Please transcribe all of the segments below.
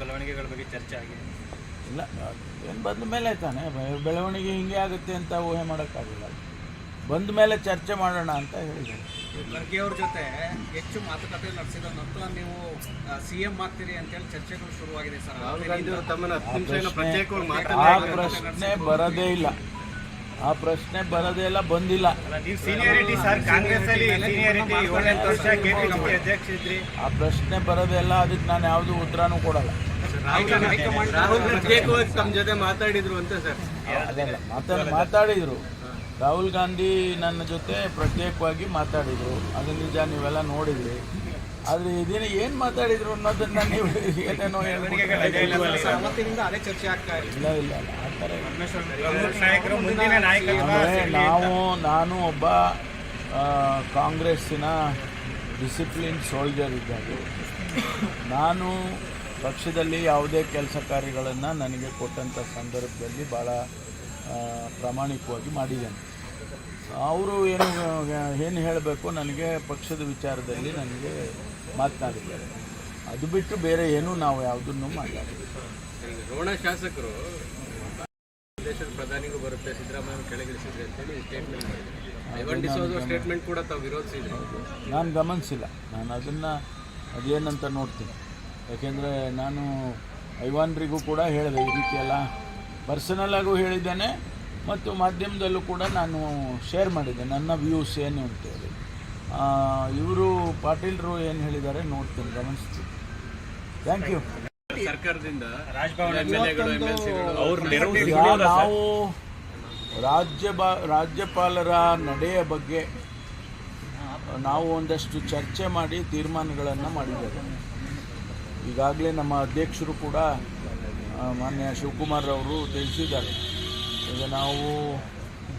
ಬೆಳವಣಿಗೆಗಳ ಬಗ್ಗೆ ಚರ್ಚೆ ಆಗಿದೆ. ಇಲ್ಲ ಏನು ಬಂದ ಮೇಲೆ ತಾನೆ ಬೆಳವಣಿಗೆ ಹಿಂಗೆ ಆಗುತ್ತೆ ಅಂತ ಊಹೆ ಮಾಡೋಕ್ಕಾಗಲ್ಲ. ಬಂದ ಮೇಲೆ ಚರ್ಚೆ ಮಾಡೋಣ ಅಂತ ಹೇಳಿದ್ದಾರೆ. ಖರ್ಗೆ ಅವ್ರ ಜೊತೆ ಹೆಚ್ಚು ಮಾತುಕತೆ ನಡೆಸಿದ ನಂತರ ನೀವು ಸಿಎಂ ಆಗ್ತೀರಿ ಅಂತೇಳಿ ಚರ್ಚೆಗಳು ಶುರುವಾಗಿದೆ ಸರ್. ಆ ಪ್ರಶ್ನೆ ಬರೋದೇ ಇಲ್ಲ. ಆ ಪ್ರಶ್ನೆ ಬರೋದೇ ಇಲ್ಲ ಬಂದಿಲ್ಲ. ಸೀನಿಯರಿಟಿ ಸರ್ ಕಾಂಗ್ರೆಸ್ ಅಲ್ಲಿ ಆ ಪ್ರಶ್ನೆ ಬರೋದೇ ಇಲ್ಲ ಅದಕ್ಕೆ ನಾನು ಯಾವುದು ಉತ್ತರನೂ ಕೊಡಲ್ಲ. ರಾಹುಲ್ ಪ್ರತ್ಯೇಕವಾಗಿ ತಮ್ಮ ಜೊತೆ ಮಾತಾಡಿದ್ರು ಅಂತ ಸರ್. ಮಾತಾಡ ಮಾತಾಡಿದರು. ರಾಹುಲ್ ಗಾಂಧಿ ನನ್ನ ಜೊತೆ ಪ್ರತ್ಯೇಕವಾಗಿ ಮಾತಾಡಿದರು. ಅದು ನಿಜ ನೀವೆಲ್ಲ ನೋಡಿದ್ರಿ. ಆದರೆ ಇದೇನ ಏನು ಮಾತಾಡಿದ್ರು ಅನ್ನೋದನ್ನ ನೀವು ಏನೇನೋ ಇಲ್ಲ ಇಲ್ಲ. ನಾವು ನಾನು ಒಬ್ಬ ಕಾಂಗ್ರೆಸ್ಸಿನ ಡಿಸಿಪ್ಲಿನ್ ಸೋಲ್ಜರ್ ಇದ್ದಾಗ ನಾನು ಪಕ್ಷದಲ್ಲಿ ಯಾವುದೇ ಕೆಲಸ ಕಾರ್ಯಗಳನ್ನು ನನಗೆ ಕೊಟ್ಟಂಥ ಸಂದರ್ಭದಲ್ಲಿ ಭಾಳ ಪ್ರಾಮಾಣಿಕವಾಗಿ ಮಾಡಿದ್ದೇನೆ. ಅವರು ಏನು ಏನು ಹೇಳಬೇಕು ನನಗೆ ಪಕ್ಷದ ವಿಚಾರದಲ್ಲಿ ನನಗೆ ಮಾತನಾಡಿದ್ದಾರೆ. ಅದು ಬಿಟ್ಟು ಬೇರೆ ಏನೂ ನಾವು ಯಾವುದನ್ನು ರೋಣ ಶಾಸಕರು ದೇಶದ ಪ್ರಧಾನಿಗೂ ಬರುತ್ತೆ ಸಿದ್ದರಾಮಯ್ಯ ಕೆಳಗಿಳಿಸಿದ್ರೆ ಅಂತೇಳಿ ಸ್ಟೇಟ್ಮೆಂಟ್ ಮಾಡಿದ್ರು. ಸ್ಟೇಟ್ಮೆಂಟ್ ಕೂಡ ತಾವು ವಿರೋಧಿಸಿದ್ರು. ನಾನು ಗಮನಿಸಿಲ್ಲ. ನಾನು ಅದನ್ನು ಅದೇನಂತ ನೋಡ್ತೀನಿ. ಯಾಕೆಂದರೆ ನಾನು ಐವಾನ್ರಿಗೂ ಕೂಡ ಹೇಳಿದೆ ಈ ರೀತಿಯೆಲ್ಲ ಪರ್ಸನಲ್ಲಾಗೂ ಪರ್ಸನಲಾಗೂ ಹೇಳಿದ್ದೇನೆ ಮತ್ತು ಮಾಧ್ಯಮದಲ್ಲೂ ಕೂಡ ನಾನು ಶೇರ್ ಮಾಡಿದ್ದೆ ನನ್ನ ವ್ಯೂಸ್ ಏನು ಅಂತೇಳಿ ಇವರು ಪಾಟೀಲ್ರು ಏನು ಹೇಳಿದ್ದಾರೆ ನೋಡ್ತೀನಿ ಗಮನಿಸ್ತೀನಿ. ಥ್ಯಾಂಕ್ ಯು ಸರ್ಕಾರದಿಂದ ನಾವು ರಾಜ್ಯ ಬಾ ರಾಜ್ಯಪಾಲರ ನಡೆಯ ಬಗ್ಗೆ ನಾವು ಒಂದಷ್ಟು ಚರ್ಚೆ ಮಾಡಿ ತೀರ್ಮಾನಗಳನ್ನು ಮಾಡಿದ್ದೇವೆ. ಈಗಾಗಲೇ ನಮ್ಮ ಅಧ್ಯಕ್ಷರು ಕೂಡ ಮಾನ್ಯ ಶಿವಕುಮಾರ್ ಅವರು ತಿಳಿಸಿದ್ದಾರೆ. ಈಗ ನಾವು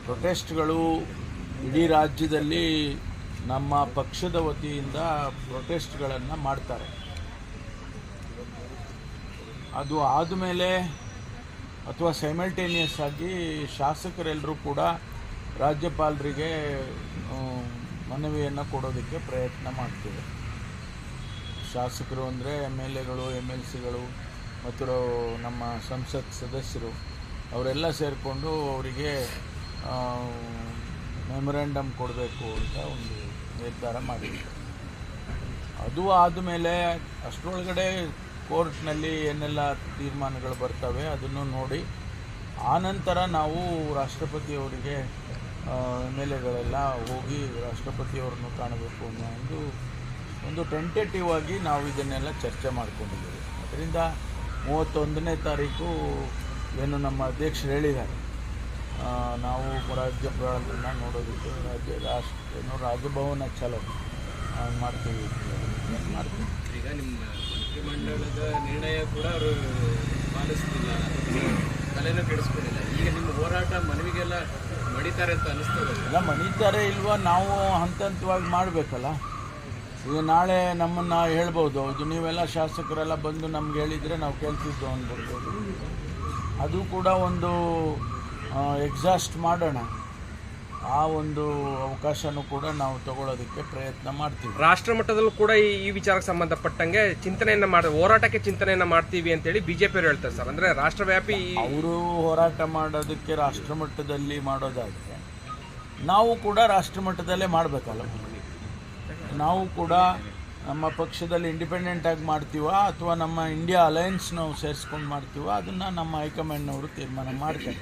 ಪ್ರೊಟೆಸ್ಟ್ಗಳು ಇಡೀ ರಾಜ್ಯದಲ್ಲಿ ನಮ್ಮ ಪಕ್ಷದ ವತಿಯಿಂದ ಪ್ರೊಟೆಸ್ಟ್ಗಳನ್ನು ಮಾಡ್ತಾರೆ. ಅದು ಆದಮೇಲೆ ಅಥವಾ ಸೈಮಲ್ಟೇನಿಯಸ್ ಆಗಿ ಶಾಸಕರೆಲ್ಲರೂ ಕೂಡ ರಾಜ್ಯಪಾಲರಿಗೆ ಮನವಿಯನ್ನು ಕೊಡೋದಕ್ಕೆ ಪ್ರಯತ್ನ ಮಾಡ್ತೀವಿ. ಶಾಸಕರು ಅಂದರೆ ಎಂ ಎಲ್ ಎಗಳು, ಎಂ ಎಲ್ ಸಿಗಳು ಮತ್ತು ನಮ್ಮ ಸಂಸತ್ ಸದಸ್ಯರು, ಅವರೆಲ್ಲ ಸೇರಿಕೊಂಡು ಅವರಿಗೆ ಮೆಮೊರೆಂಡಮ್ ಕೊಡಬೇಕು ಅಂತ ಒಂದು ನಿರ್ಧಾರ ಮಾಡಿದ್ರು. ಅದು ಆದಮೇಲೆ ಅಷ್ಟರೊಳಗಡೆ ಕೋರ್ಟ್ನಲ್ಲಿ ಏನೆಲ್ಲ ತೀರ್ಮಾನಗಳು ಬರ್ತವೆ ಅದನ್ನು ನೋಡಿ ಆನಂತರ ನಾವು ರಾಷ್ಟ್ರಪತಿಯವರಿಗೆ ಎಂ ಎಲ್ ಎಗಳೆಲ್ಲ ಹೋಗಿ ರಾಷ್ಟ್ರಪತಿಯವ್ರನ್ನು ಕಾಣಬೇಕು ಅನ್ನೋ ಒಂದು ಒಂದು ಟೆಂಟೇಟಿವ್ ಆಗಿ ನಾವು ಇದನ್ನೆಲ್ಲ ಚರ್ಚೆ ಮಾಡ್ಕೊಂಡಿದ್ದೀವಿ. ಅದರಿಂದ ಮೂವತ್ತೊಂದನೇ ತಾರೀಕು ಏನು ನಮ್ಮ ಅಧ್ಯಕ್ಷರು ಹೇಳಿದ್ದಾರೆ. ನಾವು ರಾಜ್ಯಪಾಲರನ್ನ ನೋಡೋದಕ್ಕೆ ರಾಜ್ಯ ರಾಷ್ಟ್ರ ಏನು ರಾಜಭವನ ಚಲೋ ಮಾಡ್ತೀವಿ. ಮಾಡ್ತೀವಿ? ಈಗ ನಿಮ್ಮ ಮಂತ್ರಿಮಂಡಲದ ನಿರ್ಣಯ ಕೂಡ ಅವರು ಪಾಲಿಸ್ತಿಲ್ಲ ತಲೆನೂ ಕೆಡಿಸ್ಕೊಂಡಿಲ್ಲ. ಈಗ ನಿಮ್ಮ ಹೋರಾಟ ಮನವಿಗೆಲ್ಲ ಮಡಿತಾರೆ ಅಂತ ಅನಿಸ್ತದೆ. ಎಲ್ಲ ಮಣಿತಾರೆ ಇಲ್ವಾ? ನಾವು ಹಂತ ಹಂತವಾಗಿ ಮಾಡಬೇಕಲ್ಲ. ಈಗ ನಾಳೆ ನಮ್ಮನ್ನು ಹೇಳ್ಬೋದು. ಇದು ನೀವೆಲ್ಲ ಶಾಸಕರೆಲ್ಲ ಬಂದು ನಮ್ಗೆ ಹೇಳಿದರೆ ನಾವು ಕೇಳ್ತಿದ್ದು ಅಂದ್ಬಿಡ್ಬೋದು ಅದು ಕೂಡ ಒಂದು ಎಕ್ಸಾಸ್ಟ್ ಮಾಡೋಣ. ಆ ಒಂದು ಅವಕಾಶನೂ ಕೂಡ ನಾವು ತಗೊಳ್ಳೋದಕ್ಕೆ ಪ್ರಯತ್ನ ಮಾಡ್ತೀವಿ. ರಾಷ್ಟ್ರ ಮಟ್ಟದಲ್ಲೂ ಕೂಡ ಈ ಈ ವಿಚಾರಕ್ಕೆ ಸಂಬಂಧಪಟ್ಟಂಗೆ ಚಿಂತನೆಯನ್ನು ಮಾಡಿ ಹೋರಾಟಕ್ಕೆ ಚಿಂತನೆಯನ್ನು ಮಾಡ್ತೀವಿ ಅಂತೇಳಿ ಬಿ ಜೆ ಪಿಯವರು ಹೇಳ್ತಾರೆ ಸರ್. ಅಂದರೆ ರಾಷ್ಟ್ರವ್ಯಾಪಿ ಅವರು ಹೋರಾಟ ಮಾಡೋದಕ್ಕೆ ರಾಷ್ಟ್ರಮಟ್ಟದಲ್ಲಿ ಮಾಡೋದಾದರೆ ನಾವು ಕೂಡ ರಾಷ್ಟ್ರಮಟ್ಟದಲ್ಲೇ ಮಾಡಬೇಕಲ್ಲ. ನಾವು ಕೂಡ ನಮ್ಮ ಪಕ್ಷದಲ್ಲಿ ಇಂಡಿಪೆಂಡೆಂಟ್ ಆಗಿ ಮಾಡ್ತೀವ ಅಥವಾ ನಮ್ಮ ಇಂಡಿಯಾ ಅಲಯನ್ಸ್ ನಾವು ಸೇರಿಸ್ಕೊಂಡು ಮಾಡ್ತೀವ? ಅದನ್ನು ನಮ್ಮ ಹೈಕಮಾಂಡ್ನವರು ತೀರ್ಮಾನ ಮಾಡ್ತಾರೆ.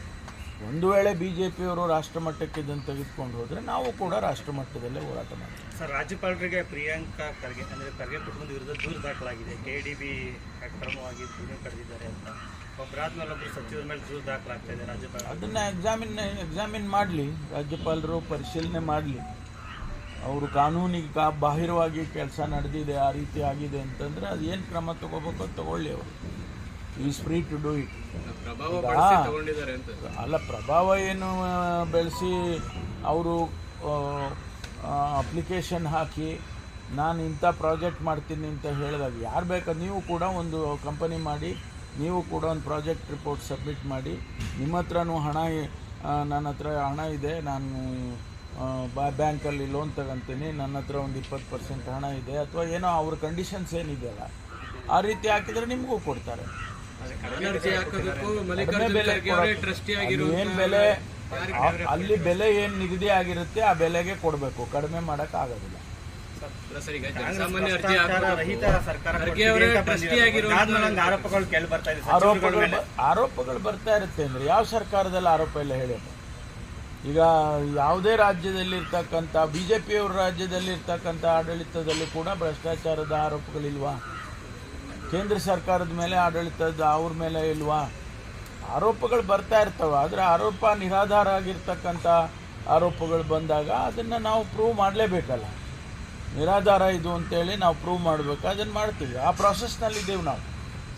ಒಂದು ವೇಳೆ ಬಿ ಜೆ ಪಿಯವರು ರಾಷ್ಟ್ರಮಟ್ಟಕ್ಕೆ ಇದನ್ನು ತೆಗೆದುಕೊಂಡು ಹೋದರೆ ನಾವು ಕೂಡ ರಾಷ್ಟ್ರಮಟ್ಟದಲ್ಲೇ ಹೋರಾಟ ಮಾಡ್ತೀವಿ. ಸರ್ ರಾಜ್ಯಪಾಲರಿಗೆ ಪ್ರಿಯಾಂಕಾ ಖರ್ಗೆ ಅಂದರೆ ಖರ್ಗೆ ಕುಟುಂಬದ ವಿರುದ್ಧ ದೂರು ದಾಖಲಾಗಿದೆ. ಕೆ ಡಿ ಬಿ ಅಕ್ರಮವಾಗಿ ದುಡಿಮೆ ಕರೆದಿದ್ದಾರೆ ಅಂತ. ಒಬ್ಬರಾದ್ಮೇಲೆ ಒಬ್ಬರು ಸಚಿವರ ಮೇಲೆ ದೂರು ದಾಖಲಾಗ್ತಾ ಇದೆ ರಾಜ್ಯಪಾಲ ಅದನ್ನು ಎಕ್ಸಾಮಿನ್ ಎಕ್ಸಾಮಿನ್ ಮಾಡಲಿ. ರಾಜ್ಯಪಾಲರು ಪರಿಶೀಲನೆ ಮಾಡಲಿ. ಅವರು ಕಾನೂನಿಗೆ ಕಾ ಬಾಹಿರವಾಗಿ ಕೆಲಸ ನಡೆದಿದೆ ಆ ರೀತಿ ಆಗಿದೆ ಅಂತಂದರೆ ಅದು ಏನು ಕ್ರಮ ತಗೋಬೇಕು ತಗೊಳ್ಳಿ ಅವರು. Is free to do it ಅಲ್ಲ ಪ್ರಭಾವ ಏನು ಬೆಳೆಸಿ ಅವರು ಅಪ್ಲಿಕೇಶನ್ ಹಾಕಿ ನಾನು ಇಂಥ ಪ್ರಾಜೆಕ್ಟ್ ಮಾಡ್ತೀನಿ ಅಂತ ಹೇಳಿದಾಗ ಯಾರು ಬೇಕಾದ ನೀವು ಕೂಡ ಒಂದು ಕಂಪನಿ ಮಾಡಿ ನೀವು ಕೂಡ ಒಂದು ಪ್ರಾಜೆಕ್ಟ್ ರಿಪೋರ್ಟ್ ಸಬ್ಮಿಟ್ ಮಾಡಿ ನಿಮ್ಮ ಹತ್ರನೂ ಹಣ ನನ್ನ ಹತ್ರ ಹಣ ಇದೆ ನಾನು ಬಾ ಬ್ಯಾಂಕಲ್ಲಿ ಲೋನ್ ತಗೊಂತೀನಿ ನನ್ನ ಹತ್ರ ಒಂದು ಇಪ್ಪತ್ತು ಪರ್ಸೆಂಟ್ ಹಣ ಇದೆ ಅಥವಾ ಏನೋ ಅವ್ರ ಕಂಡೀಷನ್ಸ್ ಏನಿದೆಯಲ್ಲ ಆ ರೀತಿ ಹಾಕಿದ್ರೆ ನಿಮಗೂ ಕೊಡ್ತಾರೆ. ಏನು ಬೆಲೆ ಅಲ್ಲಿ ಬೆಲೆ ಏನು ನಿಗದಿ ಆಗಿರುತ್ತೆ ಆ ಬೆಲೆಗೆ ಕೊಡಬೇಕು ಕಡಿಮೆ ಮಾಡೋಕ್ಕಾಗೋದಿಲ್ಲ. ಆರೋಪಗಳು ಬರ್ತಾ ಇರುತ್ತೆ ಅಂದ್ರೆ ಯಾವ ಸರ್ಕಾರದಲ್ಲಿ ಆರೋಪ ಇಲ್ಲ ಹೇಳಿ ಈಗ ಯಾವುದೇ ರಾಜ್ಯದಲ್ಲಿರ್ತಕ್ಕಂಥ ಬಿ ಜೆ ಪಿಯವ್ರ ರಾಜ್ಯದಲ್ಲಿರ್ತಕ್ಕಂಥ ಆಡಳಿತದಲ್ಲೂ ಕೂಡ ಭ್ರಷ್ಟಾಚಾರದ ಆರೋಪಗಳಿಲ್ವಾ? ಕೇಂದ್ರ ಸರ್ಕಾರದ ಮೇಲೆ ಆಡಳಿತದ ಅವ್ರ ಮೇಲೆ ಇಲ್ವಾ? ಆರೋಪಗಳು ಬರ್ತಾ ಇರ್ತವೆ, ಆದರೆ ಆರೋಪ ನಿರಾಧಾರ ಆಗಿರ್ತಕ್ಕಂಥ ಆರೋಪಗಳು ಬಂದಾಗ ಅದನ್ನು ನಾವು ಪ್ರೂವ್ ಮಾಡಲೇಬೇಕಲ್ಲ. ನಿರಾಧಾರ ಇದು ಅಂತೇಳಿ ನಾವು ಪ್ರೂವ್ ಮಾಡಬೇಕು, ಅದನ್ನು ಮಾಡ್ತೀವಿ. ಆ ಪ್ರಾಸೆಸ್ನಲ್ಲಿದ್ದೇವೆ ನಾವು.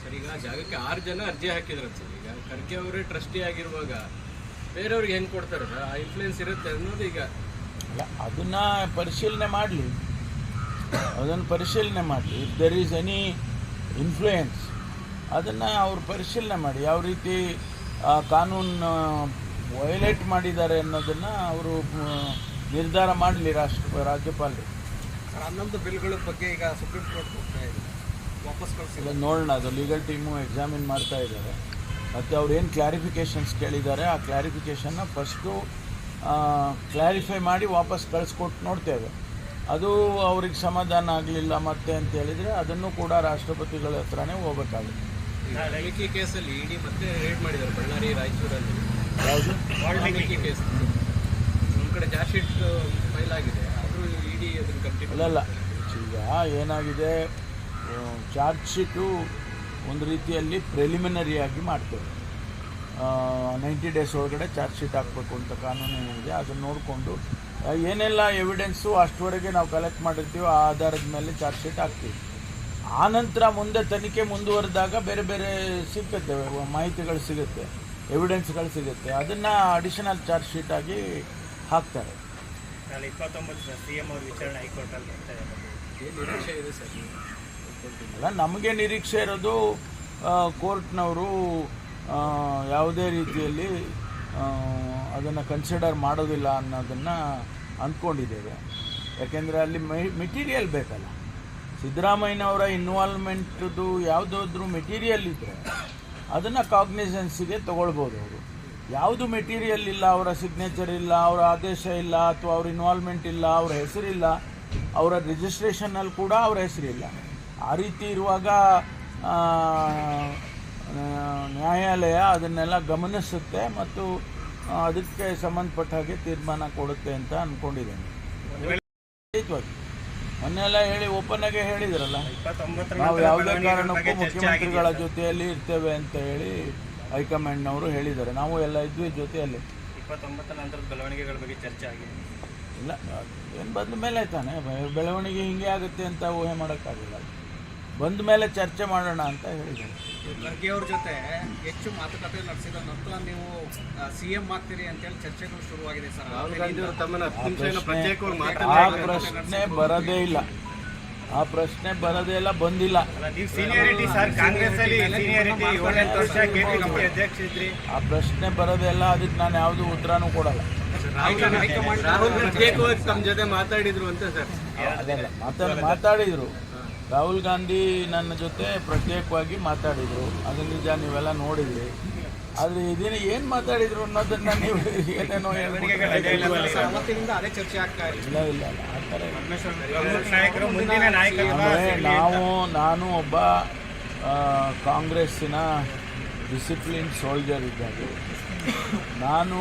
ಸರ್, ಈಗ ಜಾಗಕ್ಕೆ ಆರು ಜನ ಅರ್ಜಿ ಹಾಕಿದ್ರು ಸರ್. ಈಗ ಖರ್ಗೆ ಅವರೇ ಟ್ರಸ್ಟಿ ಆಗಿರುವಾಗ ಬೇರೆಯವ್ರಿಗೆ ಹೆಂಗೆ ಕೊಡ್ತಾರೆ ಆ ಇನ್ಫ್ಲೂಯೆನ್ಸ್ ಇರುತ್ತೆ ಅನ್ನೋದು ಈಗ. ಅಲ್ಲ ಅದನ್ನು ಪರಿಶೀಲನೆ ಮಾಡಲಿ. ಅದನ್ನು ಪರಿಶೀಲನೆ ಮಾಡಲಿ. If there is any influence ಅದನ್ನು ಅವರು ಪರಿಶೀಲನೆ ಮಾಡಿ. ಯಾವ ರೀತಿ ಆ, ಕಾನೂನು ವಯೊಲೇಟ್ ಮಾಡಿದ್ದಾರೆ ಅನ್ನೋದನ್ನು ಅವರು ನಿರ್ಧಾರ ಮಾಡಲಿ ರಾಷ್ಟ್ರ ರಾಜ್ಯಪಾಲರು. ಹನ್ನೊಂದು ಬಿಲ್ಗಳ ಬಗ್ಗೆ ಈಗ ಸುಪ್ರೀಂ ಕೋರ್ಟ್ ಹೋಗ್ತಾ ಇದೆ. ವಾಪಸ್ ಕಳಿಸಿಲ್ಲ. ನೋಡೋಣ. ಅದು ಲೀಗಲ್ ಟೀಮು ಎಕ್ಸಾಮಿನ್ ಮಾಡ್ತಾ ಇದ್ದಾರೆ. ಮತ್ತು ಅವ್ರು ಏನು ಕ್ಲಾರಿಫಿಕೇಷನ್ಸ್ ಕೇಳಿದ್ದಾರೆ ಆ ಕ್ಲಾರಿಫಿಕೇಷನ್ನ ಫಸ್ಟು ಕ್ಲಾರಿಫೈ ಮಾಡಿ ವಾಪಸ್ ಕಳಿಸ್ಕೊಟ್ಟು ನೋಡ್ತೇವೆ. ಅದು ಅವ್ರಿಗೆ ಸಮಾಧಾನ ಆಗಲಿಲ್ಲ ಮತ್ತೆ ಅಂತ ಹೇಳಿದರೆ ಅದನ್ನು ಕೂಡ ರಾಷ್ಟ್ರಪತಿಗಳ ಹತ್ರನೇ ಹೋಗಬೇಕಾಗುತ್ತೆ. ವಾಲ್ಮೀಕಿ ಕೇಸಲ್ಲಿ ಇಡಿ ಮತ್ತೆ ರೇಡ್ ಮಾಡಿದ್ದಾರೆ ಬಳ್ಳಾರಿ ರಾಯಚೂರಲ್ಲಿ. ಯಾವುದು? ವಾಲ್ಮೀಕಿ ಕೇಸ್. ನಮ್ಮ ಕಡೆ ಚಾರ್ಜ್ ಶೀಟ್ ಫೈಲ್ ಆಗಿದೆ. ಆದರೂ ಇಡಿ ಅದನ್ನು ಅಲ್ಲಲ್ಲ ಈಗ ಏನಾಗಿದೆ ಚಾರ್ಜ್ ಶೀಟು ಒಂದು ರೀತಿಯಲ್ಲಿ ಪ್ರಿಲಿಮಿನರಿ ಆಗಿ ಮಾಡ್ತೇವೆ. ನೈಂಟಿ ಡೇಸ್ ಒಳಗಡೆ ಚಾರ್ಜ್ ಶೀಟ್ ಹಾಕಬೇಕು ಅಂತ ಕಾನೂನು ಏನಿದೆ ಅದನ್ನು ನೋಡಿಕೊಂಡು ಏನೆಲ್ಲ ಎವಿಡೆನ್ಸು ಅಷ್ಟುವರೆಗೆ ನಾವು ಕಲೆಕ್ಟ್ ಮಾಡಿರ್ತೀವೋ ಆ ಆಧಾರದ ಮೇಲೆ ಚಾರ್ಜ್ ಶೀಟ್ ಹಾಕ್ತೀವಿ. ಆ ನಂತರ ಮುಂದೆ ತನಿಖೆ ಮುಂದುವರೆದಾಗ ಬೇರೆ ಬೇರೆ ಸಿಗುತ್ತೆ ಮಾಹಿತಿಗಳು ಸಿಗುತ್ತೆ ಎವಿಡೆನ್ಸ್ಗಳು ಸಿಗುತ್ತೆ. ಅದನ್ನು ಅಡಿಷನಲ್ ಚಾರ್ಜ್ ಶೀಟ್ ಆಗಿ ಹಾಕ್ತಾರೆ. ನಾಳೆ ಇಪ್ಪತ್ತೊಂಬತ್ತು ಸಿ ಎಂ ಅವ್ರ ವಿಚಾರಣೆ ಹೈಕೋರ್ಟಲ್ಲಿ ಅಲ್ಲ ನಮಗೆ ನಿರೀಕ್ಷೆ ಇರೋದು ಕೋರ್ಟ್ನವರು ಯಾವುದೇ ರೀತಿಯಲ್ಲಿ ಅದನ್ನು ಕನ್ಸಿಡರ್ ಮಾಡೋದಿಲ್ಲ ಅನ್ನೋದನ್ನು ಅಂದ್ಕೊಂಡಿದ್ದೇವೆ. ಯಾಕೆಂದರೆ ಅಲ್ಲಿ ಮೆಟೀರಿಯಲ್ ಬೇಕಲ್ಲ. ಸಿದ್ದರಾಮಯ್ಯನವರ ಇನ್ವಾಲ್ವ್ಮೆಂಟ್ದು ಯಾವುದಾದ್ರೂ ಮೆಟೀರಿಯಲ್ ಇದ್ದರೆ ಅದನ್ನು ಕಾಗ್ನಿಸೆನ್ಸಿಗೆ ತೊಗೊಳ್ಬೋದು ಅವರು. ಯಾವುದು ಮೆಟೀರಿಯಲ್ ಇಲ್ಲ, ಅವರ ಸಿಗ್ನೇಚರ್ ಇಲ್ಲ, ಅವರ ಆದೇಶ ಇಲ್ಲ, ಅಥವಾ ಅವ್ರ ಇನ್ವಾಲ್ವ್ಮೆಂಟ್ ಇಲ್ಲ, ಅವರ ಹೆಸರಿಲ್ಲ, ಅವರ ರಿಜಿಸ್ಟ್ರೇಷನಲ್ಲಿ ಕೂಡ ಅವರ ಹೆಸರಿಲ್ಲ. ಆ ರೀತಿ ಇರುವಾಗ ನ್ಯಾಯಾಲಯ ಅದನ್ನೆಲ್ಲ ಗಮನಿಸುತ್ತೆ ಮತ್ತು ಅದಕ್ಕೆ ಸಂಬಂಧಪಟ್ಟ ಹಾಗೆ ತೀರ್ಮಾನ ಕೊಡುತ್ತೆ ಅಂತ ಅಂದ್ಕೊಂಡಿದ್ದೇನೆ ಮೊನ್ನೆಲ್ಲ ಹೇಳಿ ಓಪನ್ ಆಗಿ ಹೇಳಿದ್ರಲ್ಲ? ನಾವು ಯಾವುದೇ ಕಾರಣಕ್ಕೂ ಮುಖ್ಯಮಂತ್ರಿಗಳ ಜೊತೆಯಲ್ಲಿ ಇರ್ತೇವೆ ಅಂತ ಹೇಳಿ ಹೈಕಮಾಂಡ್ನವರು ಹೇಳಿದ್ದಾರೆ. ನಾವು ಎಲ್ಲ ಇದ್ವಿ ಜೊತೆಯಲ್ಲಿ. ಬೆಳವಣಿಗೆಗಳ ಬಗ್ಗೆ ಚರ್ಚೆ ಆಗಿದೆ ಇಲ್ಲ ಏನು ಬಂದ ಮೇಲೆ ತಾನೆ ಬೆಳವಣಿಗೆ ಹಿಂಗೆ ಆಗುತ್ತೆ ಅಂತ ಊಹೆ ಮಾಡೋಕ್ಕಾಗಲ್ಲ. ಬಂದ ಮೇಲೆ ಚರ್ಚೆ ಮಾಡೋಣ ಅಂತ ಹೇಳಿದ್ದಾರೆ. ಖರ್ಗೆ ಅವ್ರ ಜೊತೆ ಹೆಚ್ಚು ಮಾತುಕತೆ ನಡೆಸಿದ ನಂತರ ನೀವು ಸಿ ಎಂ ಆಗ್ತೀರಿ ಅಂತೇಳಿ ಚರ್ಚೆಗಳು ಶುರುವಾಗಿದೆ ಸರ್. ರಾಹುಲ್ ಗಾಂಧಿ ಅವರು ತಮ್ಮನ್ನ ಹತ್ತು ನಿಮಿಷ ಪ್ರತ್ಯೇಕವಾಗಿ ಆ ಪ್ರಶ್ನೆ ಬರದೇ ಇಲ್ಲ. ಆ ಪ್ರಶ್ನೆ ಬರದೇ ಇಲ್ಲ ಬಂದಿಲ್ಲ. ನೀವು ಸೀನಿಯರಿಟಿ ಸರ್ ಕಾಂಗ್ರೆಸ್ ಅಲ್ಲಿ ಸೀನಿಯರಿಟಿ ಏಳೆಂಟು ವರ್ಷ ಕೆಪಿಸಿಸಿ ಅಧ್ಯಕ್ಷ ಇದ್ರಿ. ಆ ಪ್ರಶ್ನೆ ಬರೋದೇ ಇಲ್ಲ ಅದಕ್ಕೆ ನಾನು ಯಾವುದು ಉತ್ತರನೂ ಕೊಡಲ್ಲ. ರಾಹುಲ್ ಪ್ರತ್ಯೇಕವಾಗಿ ತಮ್ಮ ಜೊತೆ ಮಾತಾಡಿದ್ರು ಅಂತ ಸರ್. ಅದಲ್ಲ. ಮಾತಾಡ ಮಾತಾಡಿದರು. ರಾಹುಲ್ ಗಾಂಧಿ ನನ್ನ ಜೊತೆ ಪ್ರತ್ಯೇಕವಾಗಿ ಮಾತಾಡಿದರು. ಅದು ನಿಜ ನೀವೆಲ್ಲ ನೋಡಿದ್ರಿ. ಆದರೆ ಇದನ್ನ ಏನು ಮಾತಾಡಿದ್ರು ಅನ್ನೋದನ್ನ ನೀವು ಏನೇನೋ ಇಲ್ಲ ಇಲ್ಲ. ನಾವು ನಾನು ಒಬ್ಬ ಕಾಂಗ್ರೆಸ್ಸಿನ ಡಿಸಿಪ್ಲಿನ್ ಸೋಲ್ಜರ್ ಇದ್ದಾಗ ನಾನು